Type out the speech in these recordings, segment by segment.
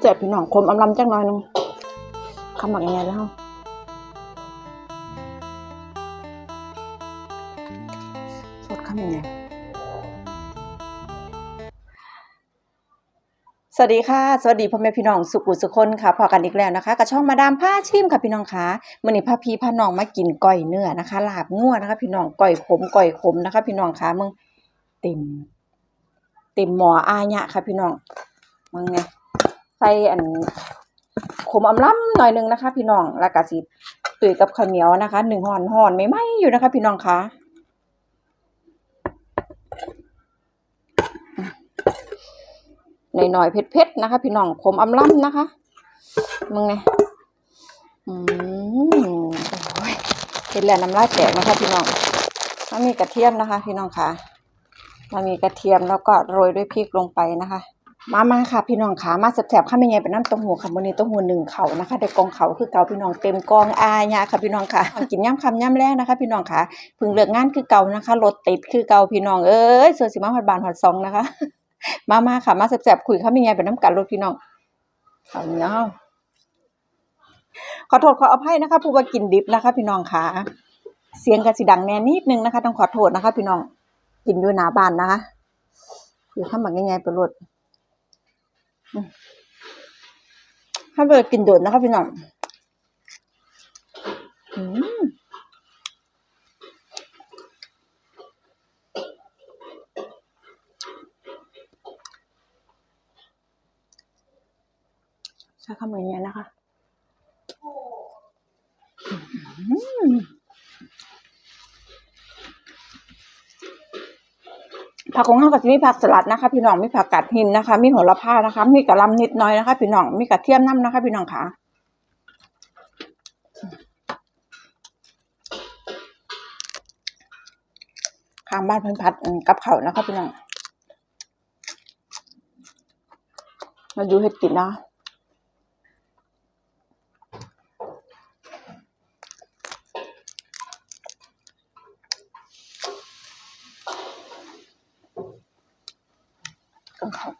เจ็บพี่น้องคมอำลำจังหน่อยหนึงคำบักยังไงแล้วสดคำยังไงสวัสดีค่ะ สวัสดีพ่อแม่พี่น้องสุขุสุคนค่ะพอกันอีกแล้วนะคะกับช่องมาดามผ้าชิมค่ะพี่น้องคะมื่อนี้พาพี่พาน้องมากินก้อยเนื้อนะคะ ลาบงัวนะคะ พี่น้องก้อยขมก้อยขมนะคะ พี่น้องคะมึงเต็มเต็มหมออาญะค่ะพี่น้องมึงไง ใส่อันขมอำล้ำหน่อยหนึงนะคะ พี่น้องแล้วก็สิตุ๋ยกับข้าวเหนียวนะคะหนึ่งห่อนห่อนไม่ไหมอยู่นะคะ พี่น้องคะหน่อยๆเผ็ดๆนะคะ พี่น้องขมอำล้ำนะคะมึงไงอืมโอ้ยเห็นแล้วน้ำลายแตกนะคะ พี่น้องแล้วมีกระเทียมนะคะ พี่น้องค่ะเรามีกระเทียมแล้วก็โรยด้วยพริกลงไปนะคะ มามาค่ะพี่น้องขามาแสบๆข้ามยังไงเป็นน้ำต้าหู้ค่ะมือนี้ต้าหู้หนึ่งเขานะคะได้กองเขาคือเก่าพี่น้องเต็มกองอายะค่ะพี่น้องค่ะกินย่ำคำย่ำแรกนะคะ พี่น้องค่ะพิ่งเลิกงานคือเก่านะคะรถติดคือเก่าพี่น้องเอ้ยเสือสิมาฮอดบานฮอดซองนะคะ มามาค่ะมาแสบๆคุยข้ามยังไงเป็นน้ำกันรถพี่น้องเอาเนาะขอโทษขออภัยนะคะผู้ว่ากินดิบนะคะ พี่น้องค่ะเสียงกระสิดังแน่นิดนึงนะคะ ต้องขอโทษนะคะ พี่น้องกินอยู่หนาบานนะคะคือข้ามแบบง่ายๆไปรถ ถ้าเบิดกินโดดนะคะพี่น้องใช้คำอย่างนี้นะคะ ผักของเราก็จะมีผักสลัดนะคะ พี่น้องมีผักกาดหินนะคะ มีโหระพานะคะ มีกระลำนิดน้อยนะคะ พี่น้องมีกระเทียมน้ำนะคะ พี่น้องค่ะข้างบ้านเพิ่นผัดกับเขานะคะพี่น้องมาดูเห็ดกินนะ กับเขา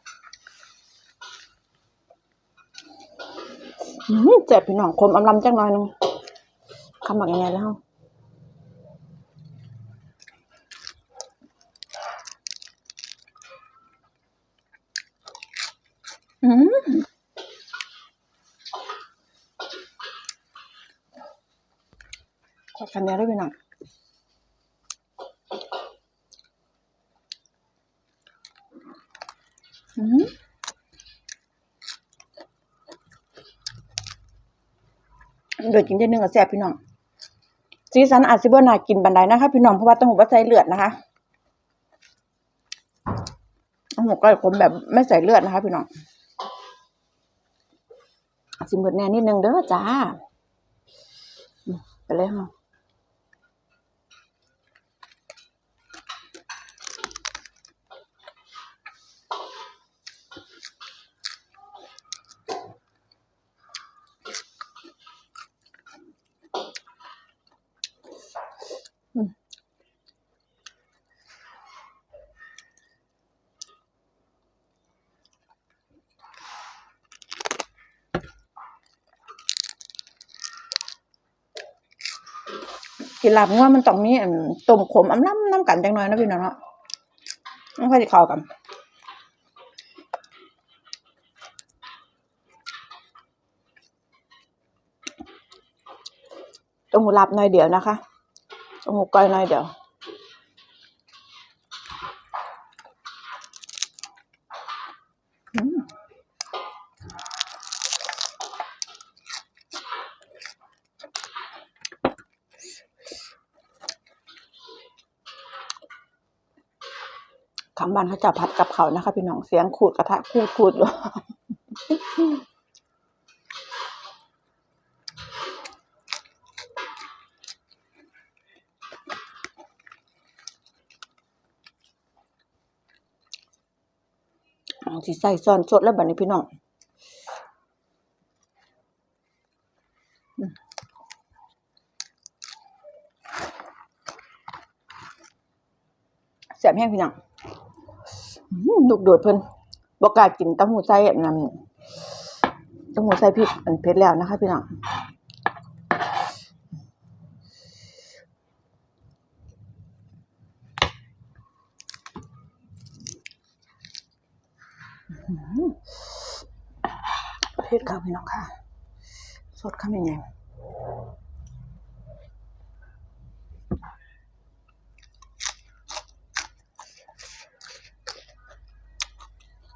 เจ็บพี่น้องคมอำลำจังหน่อยนึงคำบักยังไงแล้วอืมขอคันนี้ได้ไหมน้อง เดือดกินเดือนหนึ่งกับแซ่บพี่น้องซีซันอาจสิบ่น่ากินบันไดนะคะ พี่น้องเพราะว่าต้องหัวใส่เลือดนะคะต้องหัวก้อยขมแบบไม่ใส่เลือดนะคะ พี่น้องสิเบิดแน่นิดนึงเด้อจ้าไปเลยค่ะ กินลาบงัวมันต้องมีอันต้มขมอำล้ำน้ำกันจังหน่อยนะพี่น้องเนาะต้องค่อยสิเข้ากันต้มหูลาบหน่อยเดียวนะคะต้มหูก้อยหน่อยเดียว ข้างบ้านเขาจะผัดกับเขานะคะ พี่น้องเสียงขูดกระทะขูดขูดอยู่สิใส่ซ่อนสดแล้วบัดนี้พี่น้องแซ่บแห้งพี่น้อง ลูกโดดเพิ่นบ่กล้ากินเต้าหู้ใส่อันนั้นต้องหัวใส่พริกอันเผ็ดแล้วนะคะ พี่น้องเผ็ดค่ะพี่น้องค่ะ สดคำยังไงอื้อหือ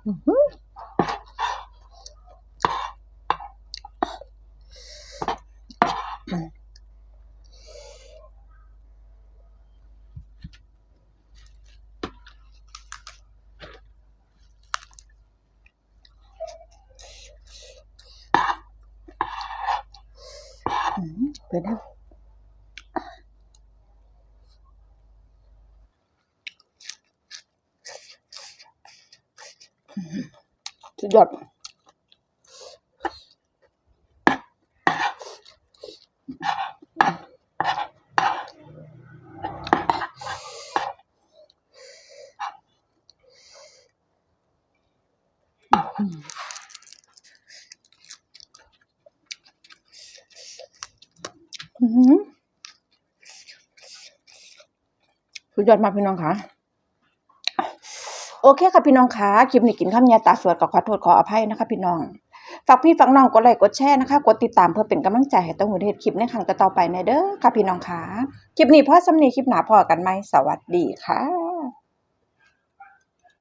อืมเป็นแล้วอืม สุดยอดอืมสุดยอดมากพี่น้องค่ะ โอเคค่ะพี่น้องคะคลิปนี้กินข้าวยาตาสวดก็ขอโทษขออภัยนะคะพี่น้องฝากพี่ฝากน้องกดไลค์กดแชร์นะคะ กดติดตามเพื่อเป็นกำลังใจให้ต้องหูเทศคลิปในครั้งต่อไปในเด้อค่ะพี่น้องคะคลิปนี้พอสำนีคลิปหนาพอกันไหมสวัสดีค่ะ